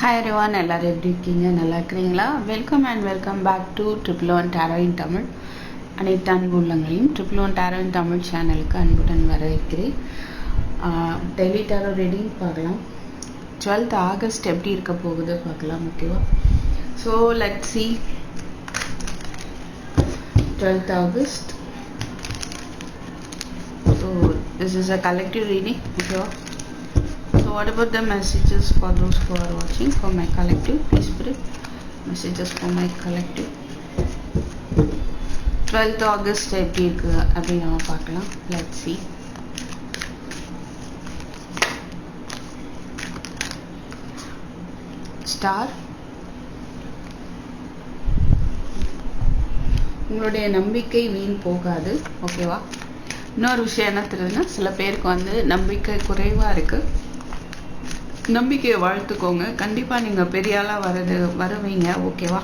Hi ரிவான் எல்லாரும் எப்படி இருக்கீங்க? நல்லா இருக்கிறீங்களா? Welcome and welcome back to triple one tarot in Tamil அனைத்து அன்பு உள்ளங்களையும் triple one tarot in Tamil சேனலுக்கு அன்புடன் வரவேற்கிறேன். டெய்லி டேரோ ரீடிங் பார்க்கலாம். டுவெல்த் ஆகஸ்ட் எப்படி இருக்க போகுது பார்க்கலாம் ஓகேவா so let see twelfth August so this is a collective reading ஓகேவா what about the messages for those who are watching for my collective? Please put it. Messages for my collective. 12th August எப்படி இருக்கு அப்படின்னு நம்ம பார்க்கலாம் let's see star உங்களுடைய நம்பிக்கை வீண் போகாது ஓகேவா இன்னொரு விஷயம் என்ன தெரியுதுன்னா சில பேருக்கு வந்து நம்பிக்கை குறைவா இருக்கு நம்பிக்கையை வாழ்த்துக்கோங்க. கண்டிப்பாக நீங்கள் பெரிய ஆளாக வரது வருவீங்க. ஓகேவா?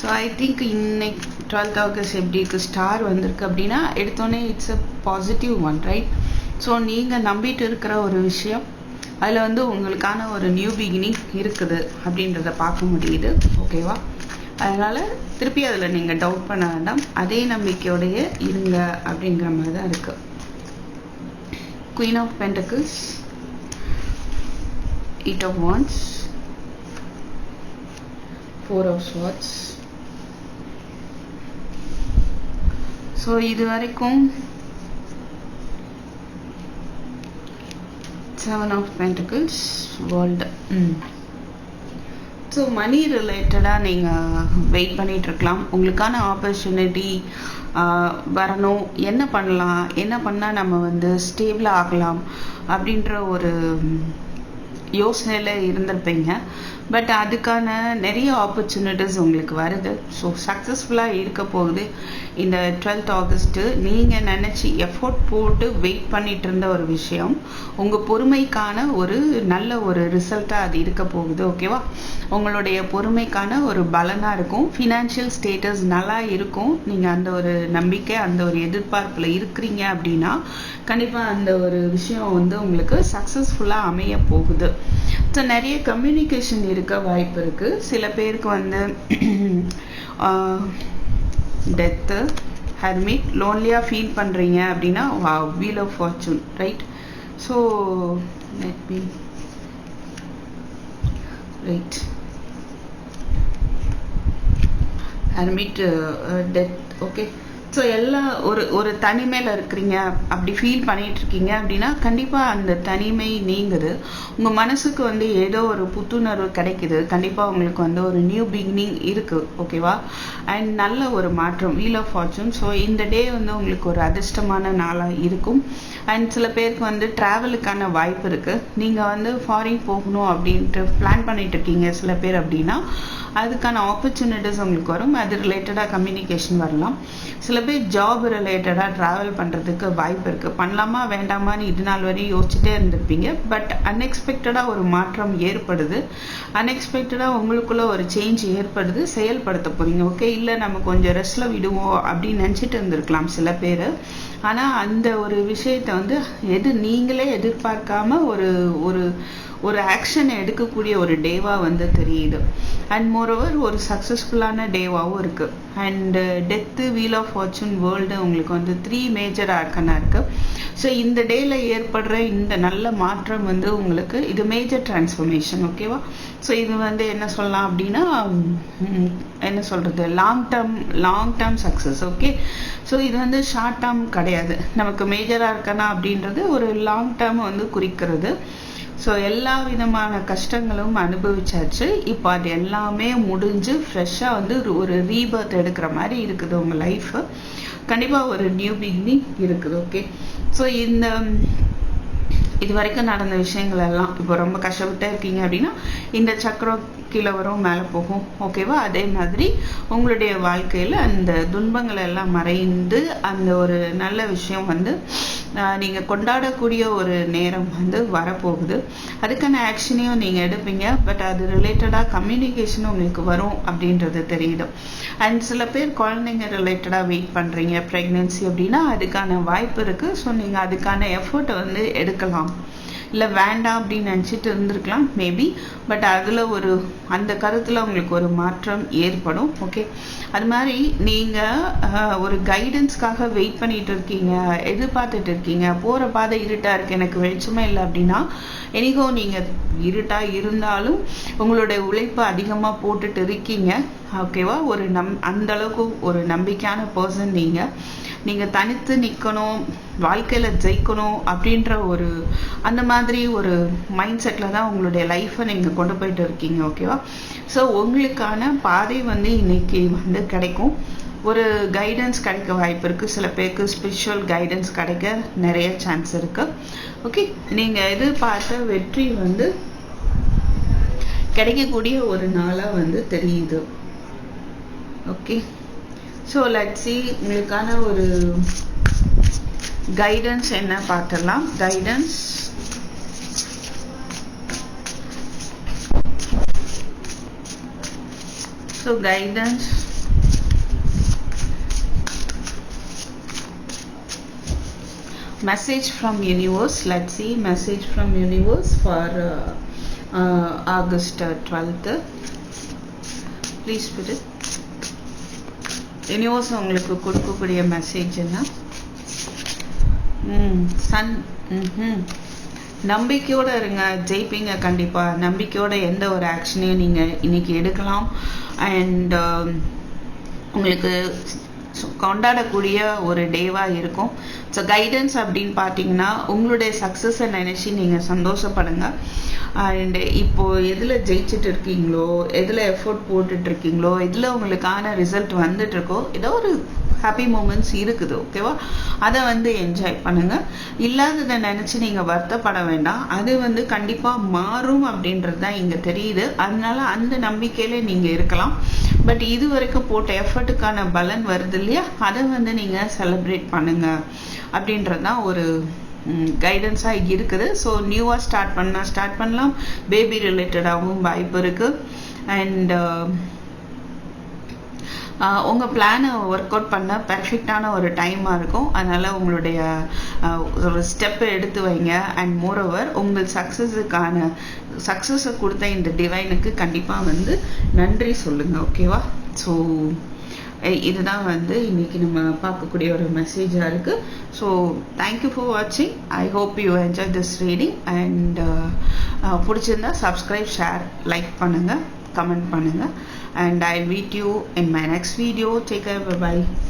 ஸோ ஐ திங்க் இன்னைக்கு டுவெல்த் ஆகஸ்ட் எப்படி இருக்குது ஸ்டார் வந்திருக்கு அப்படின்னா எடுத்தோடனே it's a positive one right so நீங்கள் நம்பிட்டு இருக்கிற ஒரு விஷயம் அதில் வந்து உங்களுக்கான ஒரு நியூ பிகினிங் இருக்குது அப்படின்றத பார்க்க முடியுது. ஓகேவா? அதனால் திருப்பி அதில் நீங்கள் டவுட் பண்ண வேண்டாம். அதே நம்பிக்கையோடைய இருங்க அப்படிங்கிற மாதிரி தான் இருக்குது queen of pentacles eight of wands. Four of swords. So இது வரைக்கும் seven of pentacles world hmm. So money ரிலேட்டடாக நீங்கள் வெயிட் பண்ணிகிட்ருக்கலாம் உங்களுக்கான ஆப்பர்ச்சுனிட்டி வரணும். என்ன பண்ணலாம்? என்ன பண்ணால் நம்ம வந்து ஸ்டேபிள் ஆகலாம்? அப்படின்ற ஒரு யோசனையில் இருந்திருப்பீங்க. பட் அதுக்கான நிறைய ஆப்பர்ச்சுனிட்டிஸ் உங்களுக்கு வருது. ஸோ சக்ஸஸ்ஃபுல்லாக இருக்க போகுது. இந்த டுவெல்த் ஆகஸ்ட்டு நீங்கள் நினச்சி எஃபோர்ட் போட்டு வெயிட் பண்ணிட்டு இருந்த ஒரு விஷயம். உங்கள் பொறுமைக்கான ஒரு நல்ல ஒரு ரிசல்ட்டாக அது இருக்க போகுது ஓகேவா உங்களுடைய பொறுமைக்கான ஒரு பலனாக இருக்கும். ஃபினான்ஷியல் ஸ்டேட்டஸ் நல்லா இருக்கும். நீங்கள் அந்த ஒரு நம்பிக்கை அந்த ஒரு எதிர்பார்ப்பில் இருக்கிறீங்க அப்படின்னா கண்டிப்பாக அந்த ஒரு விஷயம் வந்து உங்களுக்கு சக்ஸஸ்ஃபுல்லாக அமைய போகுது. ஸோ நிறைய கம்யூனிகேஷன் இருக்க வாய்ப்பு இருக்குது சில பேருக்கு வந்து டெத்து ஹெர்மிட் லோன்லியாக ஃபீல் பண்ணுறீங்க அப்படின்னா wheel of fortune right so let me write hermit death okay so எல்லாம் ஒரு ஒரு தனிமையில் இருக்கிறீங்க அப்படி ஃபீல் பண்ணிட்டு இருக்கீங்க அப்படின்னா கண்டிப்பாக அந்த தனிமை நீங்குது. உங்கள் மனசுக்கு வந்து ஏதோ ஒரு புத்துணர்வு கிடைக்குது. கண்டிப்பாக உங்களுக்கு வந்து ஒரு நியூ பிகினிங் இருக்குது ஓகேவா அண்ட் நல்ல ஒரு மாற்றம் வீல் ஆஃப் ஃபார்ச்சூன் ஸோ இந்த டே வந்து உங்களுக்கு ஒரு அதிர்ஷ்டமான நாளாக இருக்கும். அண்ட் சில பேருக்கு வந்து ட்ராவலுக்கான வாய்ப்பு இருக்குது நீங்கள் வந்து ஃபாரின் போகணும் அப்படின்ட்டு பிளான் பண்ணிட்டு இருக்கீங்க சில பேர் அப்படின்னா அதுக்கான ஆப்பர்ச்சுனிட்டிஸ் உங்களுக்கு வரும். அது ரிலேட்டடாக கம்யூனிகேஷன் வரலாம். சில பேர் ஜாப் ரிலேட்டடாக ட்ராவல் பண்ணுறதுக்கு வாய்ப்பு இருக்குது பண்ணலாமா வேண்டாமான்னு இது நாள் வரையும் யோசிச்சுட்டே இருந்திருப்பீங்க. பட் அன்எக்ஸ்பெக்டடாக ஒரு மாற்றம் ஏற்படுது. அன்எக்ஸ்பெக்டடாக உங்களுக்குள்ளே ஒரு சேஞ்ச் ஏற்படுது. செயல்படுத்த போகிறீங்க ஓகே இல்லை நம்ம கொஞ்சம் ரெஸ்ட்டில் விடுவோம் அப்படின்னு நினச்சிட்டு இருந்திருக்கலாம் சில பேர். ஆனால் அந்த ஒரு விஷயத்தை வந்து எது நீங்களே எதிர்பார்க்காம ஒரு ஒரு ஒரு ஆக்ஷன் எடுக்கக்கூடிய ஒரு டேவாக வந்து தெரியுது. அண்ட் மோரோவர் ஒரு சக்ஸஸ்ஃபுல்லான டேவாகவும் இருக்குது and death wheel of fortune world உங்களுக்கு வந்து த்ரீ மேஜர் ஆர்கனாக இருக்குது ஸோ இந்த டேயில் ஏற்படுற இந்த நல்ல மாற்றம் வந்து உங்களுக்கு இது மேஜர் டிரான்ஸ்ஃபர்மேஷன் ஓகேவா ஸோ இது வந்து என்ன சொல்லலாம் அப்படின்னா என்ன சொல்கிறது long term long term success okay so இது வந்து ஷார்ட் டேர்ம் கிடையாது. நமக்கு மேஜராக இருக்கனா அப்படின்றது ஒரு லாங் டேர்ம் வந்து குறிக்கிறது. ஸோ எல்லா விதமான கஷ்டங்களும் அனுபவிச்சாச்சு. இப்போ அது எல்லாமே முடிஞ்சு ஃப்ரெஷ்ஷாக வந்து ஒரு ரீபர்த் எடுக்கிற மாதிரி இருக்குது உங்கள் லைஃப்பு கண்டிப்பாக ஒரு நியூ பிகினிங் இருக்குது ஓகே ஸோ இந்த இது வரைக்கும் நடந்த விஷயங்கள் எல்லாம் இப்போ ரொம்ப கஷ்டப்பட்டே இருக்கீங்க அப்படின்னா இந்த சக்கரம் கீழே வரும் மேலே போகும் ஓகேவா அதே மாதிரி உங்களுடைய வாழ்க்கையில் அந்த துன்பங்கள் எல்லாம் மறைந்து அந்த ஒரு நல்ல விஷயம் வந்து நீங்கள் கொண்டாடக்கூடிய ஒரு நேரம் வந்து வரப்போகுது. அதுக்கான ஆக்ஷனையும் நீங்கள் எடுப்பீங்க. பட் அது ரிலேட்டடாக கம்யூனிகேஷனும் உங்களுக்கு வரும் அப்படின்றது தெரியுது. அண்ட் சில பேர் குழந்தைங்க ரிலேட்டடாக வெயிட் பண்ணுறீங்க ப்ரெக்னென்சி அப்படின்னா அதுக்கான வாய்ப்பு இருக்குது ஸோ நீங்கள் அதுக்கான எஃபர்ட்டை வந்து எடுக்கலாம். இல்லை வேண்டாம் அப்படின்னு நினச்சிட்டு இருந்திருக்கலாம் மேபி பட் அதில் ஒரு அந்த கருத்தில் உங்களுக்கு ஒரு மாற்றம் ஏற்படும். ஓகே அது மாதிரி நீங்கள் ஒரு கைடன்ஸ்க்காக வெயிட் பண்ணிகிட்டு இருக்கீங்க எதிர்பார்த்துட்டு இருக்கீங்க. போகிற பாதை இருட்டாக இருக்குது எனக்கு வெளிச்சமே இல்லை அப்படின்னா எனக்கோ நீங்கள் இருட்டாக இருந்தாலும் உங்களுடைய உழைப்பு அதிகமாக போட்டுட்டு இருக்கீங்க. ஓகேவா ஒரு நம் அந்த அளவுக்கு ஒரு நம்பிக்கையான பர்சன் நீங்கள் நீங்கள் தனித்து நிற்கணும் வாழ்க்கையில் ஜெயிக்கணும் அப்படின்ற ஒரு அந்த மாதிரி ஒரு மைண்ட் செட்டில் தான் உங்களுடைய லைஃப்பை நீங்கள் கொண்டு போயிட்டு இருக்கீங்க. ஓகேவா ஸோ உங்களுக்கான பாதை வந்து இன்னைக்கு வந்து கிடைக்கும். ஒரு கைடன்ஸ் கிடைக்க வாய்ப்பு இருக்குது சில பேருக்கு ஸ்பிரிச்சுவல் கைடன்ஸ் கிடைக்க நிறைய சான்ஸ் இருக்குது ஓகே நீங்கள் எதிர்பார்த்த வெற்றி வந்து கிடைக்கக்கூடிய ஒரு நாளாக வந்து தெரியுது. ஓகே ஸோ லட்சி உங்களுக்கான ஒரு கைடன்ஸ் என்ன பார்க்கலாம்? Guidance so guidance message from universe. Let's see message from universe for uh, uh, august uh, 12th please spirit universe உங்களுக்கு கொடுக்கக்கூடிய மெசேஜ் என்ன? ம் சன் ம் நம்பிக்கையோடு இருங்க ஜெயிப்பீங்க கண்டிப்பாக நம்பிக்கையோட எந்த ஒரு ஆக்ஷனையும் நீங்கள் இன்னைக்கு எடுக்கலாம். அண்ட் um, உங்களுக்கு கொண்டாடக்கூடிய ஒரு டேவாக இருக்கும். ஸோ கைடன்ஸ் அப்படின்னு பார்த்தீங்கன்னா உங்களுடைய சக்ஸஸை நினச்சி நீங்கள் சந்தோஷப்படுங்க. அண்ட் இப்போது எதில் ஜெயிச்சுட்டு இருக்கீங்களோ எதில் எஃபோர்ட் போட்டுட்ருக்கீங்களோ எதில் உங்களுக்கான ரிசல்ட் வந்துட்டு இருக்கோ ஏதோ ஒரு ஹாப்பி மூமெண்ட்ஸ் இருக்குது ஓகேவா அதை வந்து என்ஜாய் பண்ணுங்கள் இல்லாததை நினச்சி நீங்கள் வருத்தப்பட வேண்டாம். அது வந்து கண்டிப்பாக மாறும் அப்படின்றது தான் இங்கே தெரியுது. அதனால அந்த நம்பிக்கையில் நீங்கள் இருக்கலாம். பட் இது வரைக்கும் போட்ட எஃபர்ட்டுக்கான பலன் வருது இல்லையா? அதை வந்து நீங்கள் செலிப்ரேட் பண்ணுங்கள் அப்படின்றது தான் ஒரு கைடன்ஸாக இருக்குது. ஸோ நியூவாக ஸ்டார்ட் பண்ணால் ஸ்டார்ட் பண்ணலாம். பேபி ரிலேட்டடாகவும் வாய்ப்பு இருக்குது அண்ட் உங்கள் பிளானை ஒர்க் அவுட் பண்ண பெர்ஃபெக்டான ஒரு டைமாக இருக்கும். அதனால் உங்களுடைய ஒரு ஸ்டெப்பை எடுத்து வைங்க. அண்ட் மோர் ஓவர் உங்கள் சக்ஸஸுக்கான சக்ஸஸை கொடுத்த இந்த டிவைனுக்கு கண்டிப்பாக வந்து நன்றி சொல்லுங்கள் ஓகேவா ஸோ இதுதான் வந்து இன்னைக்கு நம்ம பார்க்கக்கூடிய ஒரு மெசேஜாக இருக்குது ஸோ தேங்க்யூ ஃபார் வாட்சிங் I hope you enjoy this reading and பிடிச்சிருந்தா சப்ஸ்கிரைப் ஷேர் லைக் பண்ணுங்கள் comment பண்ணுங்க and I'll meet you in my next video take care bye bye